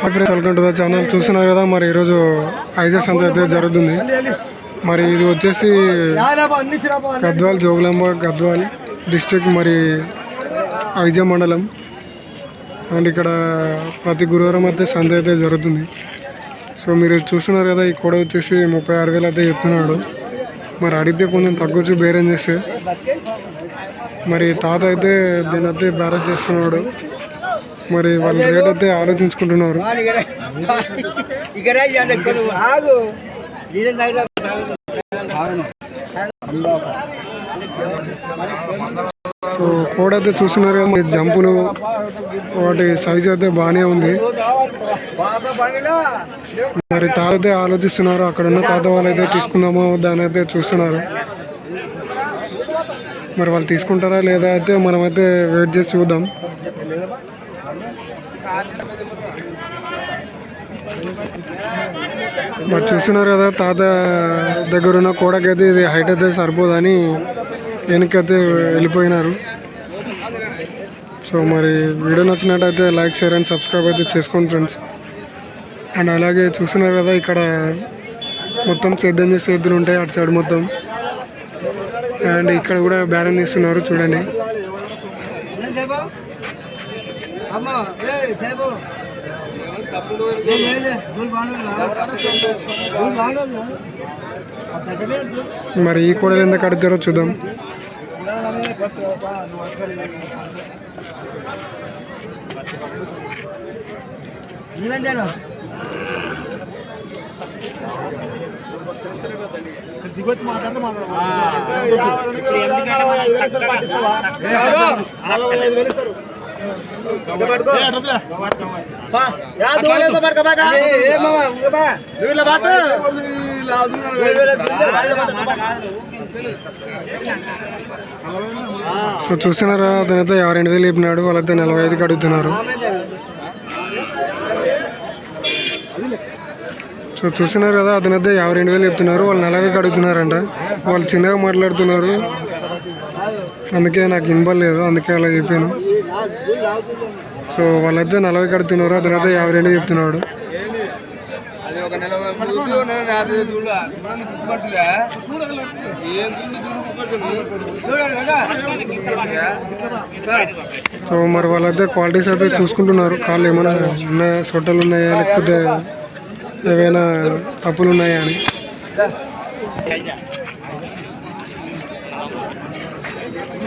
Hi friends welcome to the channel చూస్తున్నారు కదా మరి ఈరోజు ఐజెస్ అంత అయితే జరుగుతుంది. మరి ఇది వచ్చేసి గద్వాల్ జోగులాంబ గద్వాల్ డిస్టిక్ మరి ఐజా మండలం. అండ్ ఇక్కడ ప్రతి గురువారం అయితే సంత అయితే జరుగుతుంది. సో మీరు చూస్తున్నారు కదా ఈ కూడా వచ్చేసి ముప్పై ఆరు వేలు అయితే చెప్తున్నాడు. మరి అడిగితే కొంచెం తగ్గొచ్చు బేరం చేస్తే. మరి తాత అయితే దీని అయితే బేరం చేస్తున్నాడు. మరి వాళ్ళ రేట్ అయితే ఆలోచించుకుంటున్నారు. సో కోడ్ అయితే చూస్తున్నారు కదా జంపులు వాటి సైజ్ అయితే బాగానే ఉంది. మరి తాత అయితే ఆలోచిస్తున్నారు అక్కడ ఉన్న తాత వాళ్ళు అయితే తీసుకుందామో దాని అయితే చూస్తున్నారు. మరి వాళ్ళు తీసుకుంటారా లేదా అయితే మనమైతే వెయిట్ చేసి చూద్దాం. మరి చూస్తున్నారు కదా తాత దగ్గర ఉన్న కోడకైతే ఇది హైట్ అయితే సరిపోదని వెనకైతే వెళ్ళిపోయినారు. సో మరి వీడియో నచ్చినట్టయితే లైక్ షేర్ అండ్ సబ్స్క్రైబ్ అయితే చేసుకోండి ఫ్రెండ్స్. అండ్ అలాగే చూస్తున్నారు కదా ఇక్కడ మొత్తం సేద్యం చేసే ఎద్దులు ఉంటాయి అటు సైడ్ మొత్తం. అండ్ ఇక్కడ కూడా బ్యారన్ తీస్తున్నారు చూడండి. మరి ఈ కోడలు ఎంత కడతారో చూద్దాం. దిగొచ్చి మాట్లాడితే సో చూస్తున్నారా అతనైతే యాభై రెండు వేలు చెప్పినాడు వాళ్ళైతే నలభై ఐదుకి అడుగుతున్నారు. సో చూస్తున్నారు కదా అతనైతే యాభై రెండు వేలు చెప్తున్నారు వాళ్ళు నలభైకి అడుగుతున్నారంట. వాళ్ళు చిన్నగా మాట్లాడుతున్నారు. అందుకే నాకు ఇన్బలేదు అందుకే అలా చెప్పాను. సో వాళ్ళైతే నలభైకి అడుగుతున్నారు అతనైతే యాభై రెండు చెప్తున్నాడు. సో మరి వాళ్ళైతే క్వాలిటీస్ అయితే చూసుకుంటున్నారు. కాళ్ళు ఏమైనా ఉన్నాయా సొట్టలు ఉన్నాయా లేకపోతే ఏవైనా తప్పులు ఉన్నాయా అని.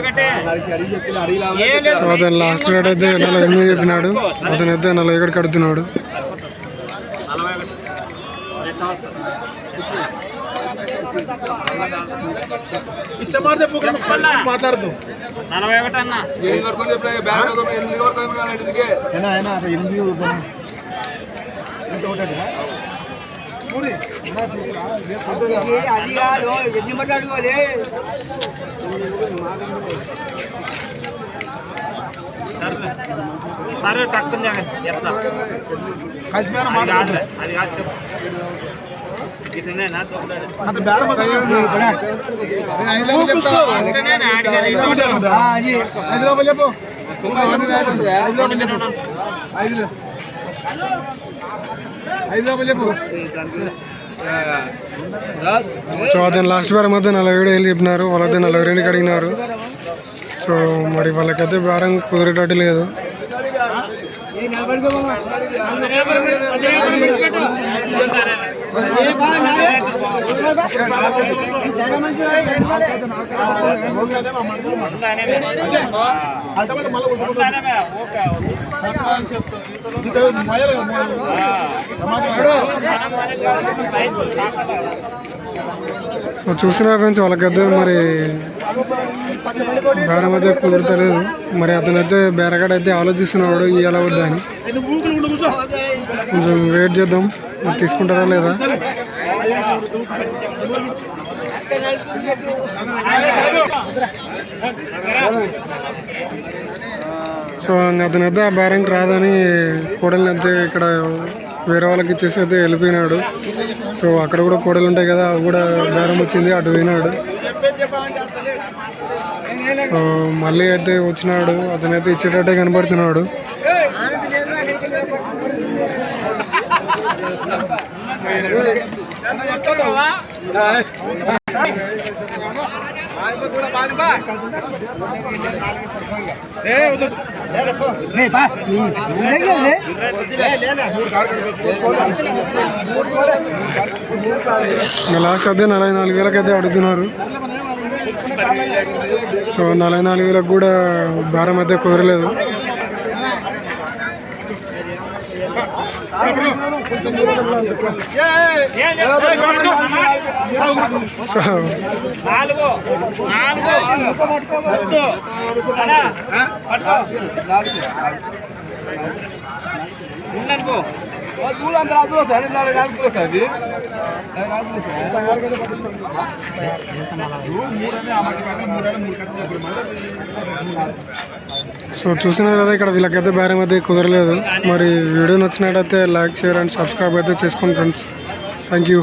ఒకటి అతను లాస్ట్ రేట్ అయితే నలభై ఎనిమిది చెప్పినాడు. అతను అయితే నలభై ఒకటి కడుతున్నాడు. నలభై ఒకటి. ఎట్లా వస్తుంది? మాట్లాడదు. నలభై ఒకటి అన్న. అయినా అయినా అక్కడ ఎనిమిది రూపాయలు అది కాదు ఎన్ని మాట్లాడుకోవాలి సరే ఎట్లా? అది కాదు ఐదు రూపాయలు చెప్పు. ఐదు రూపాయలు చెప్పు. ఐదు ఐదు రూపాయలు చెప్పు. సో అతను లాస్ట్ బేరం అయితే నలభై ఏడు వేలు చెప్పినారు వాళ్ళైతే నలభై రెండుకి అడిగినారు. సో మరి వాళ్ళకైతే బేరం కుదిరేటట్టు లేదు. చూసిన ఫ్రెండ్స్ వాళ్ళ గద్ద మరి బేరం అయితే కుదరతలేదు. మరి అతను అయితే బేరగాడు అయితే ఆలోచిస్తున్నాడు ఇయ్యాల వద్దా అని. కొంచెం వెయిట్ చేద్దాం. మరి తీసుకుంటారా లేదా? సో అతను అయితే ఆ బేరంకి రాదని కోడల్ని అయితే ఇక్కడ వేరే వాళ్ళకి ఇచ్చేసి అయితే వెళ్ళిపోయినాడు. సో అక్కడ కూడా కోడలు ఉంటాయి కదా అవి కూడా బేరం వచ్చింది అటు పోయినాడు. మళ్ళీ అయితే వచ్చినాడు. అతనైతే ఇచ్చేటట్టే కనబడుతున్నాడు. లాస్ట్ అదే నలభై నాలుగు వేలకు అయితే అడుగుతున్నారు. సో నలభై నాలుగు వేలకు కూడా భారం అయితే కుదరలేదు సో నాలుగు నాలుగు వద్దు అన్నా, పట్టుకో. సో చూసినారు కదా ఇక్కడ వీళ్ళకైతే బేరం అయితే కుదరలేదు. మరి వీడియో నచ్చినట్టయితే లైక్ షేర్ అండ్ సబ్స్క్రైబ్ అయితే చేసుకోండి ఫ్రెండ్స్. Thank you